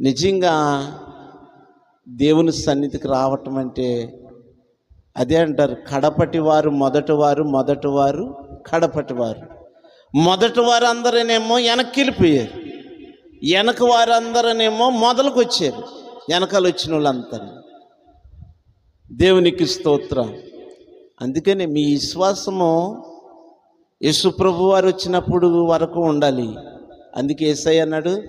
నిజంగా దేవుని సన్నిధికి రావటం అంటే అదే అంటారు. కడపటి వారు మొదటి వారు మొదటి వారు కడపటి వారు. మొదటి వారు అందరనేమో వెనక్కి వెళ్ళిపోయారు వెనక వారు అందరనేమో మొదలకు వచ్చారు వెనకాల వచ్చిన వాళ్ళంతా దేవునికి స్తోత్రం. అందుకని మీ విశ్వాసము యేసుప్రభు వారు వచ్చినప్పుడు వరకు ఉండాలి. అందుకే ఏసై అన్నాడు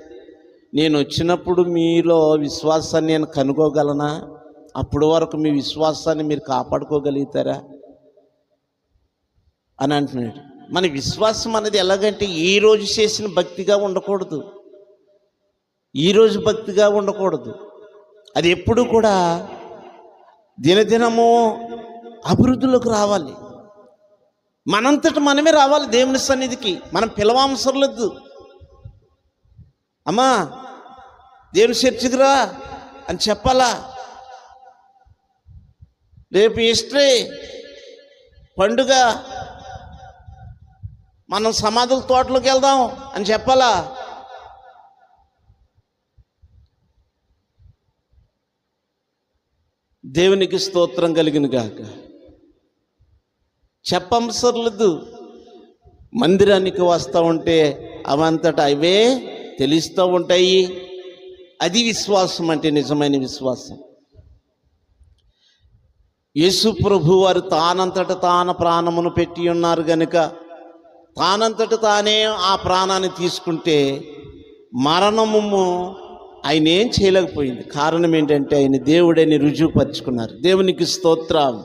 నేను వచ్చినప్పుడు మీలో విశ్వాసాన్ని నేను కనుగోగలనా? అప్పటి వరకు మీ విశ్వాసాన్ని మీరు కాపాడుకోగలుగుతారా? అని అంటున్నాడు. మన విశ్వాసం అనేది ఎలాగంటే ఈ రోజు చేసిన భక్తిగా ఉండకూడదు. ఈరోజు భక్తిగా ఉండకూడదు. అది ఎప్పుడు కూడా దినదినము అభివృద్ధిలోకి రావాలి. మనంతటి మనమే రావాలి దేవుని సన్నిధికి. మనం పిలవాంసరం అమ్మా దేవుని చర్చికి రా అని చెప్పాలా? రేపు హిస్టరీ పండుగ. మనం సమాధుల తోటలోకి వెళ్దాం అని చెప్పాలా? దేవునికి స్తోత్రం కలిగిన గాక. చెప్పంసర్లదు. మందిరానికి వస్తూ ఉంటే అవంతటా అవే తెలుస్తూ ఉంటాయి. అది విశ్వాసం అంటే నిజమైన విశ్వాసం. యేసు ప్రభు వారు తానంతట తాన ప్రాణమును పెట్టి ఉన్నారు గనుక తానంతట తానే ఆ ప్రాణాన్ని తీసుకుంటే మరణము ఆయన ఏం చేయలేకపోయింది. కారణం ఏంటంటే ఆయన దేవుడని రుజువుపరుచుకున్నారు. దేవునికి స్తోత్రం.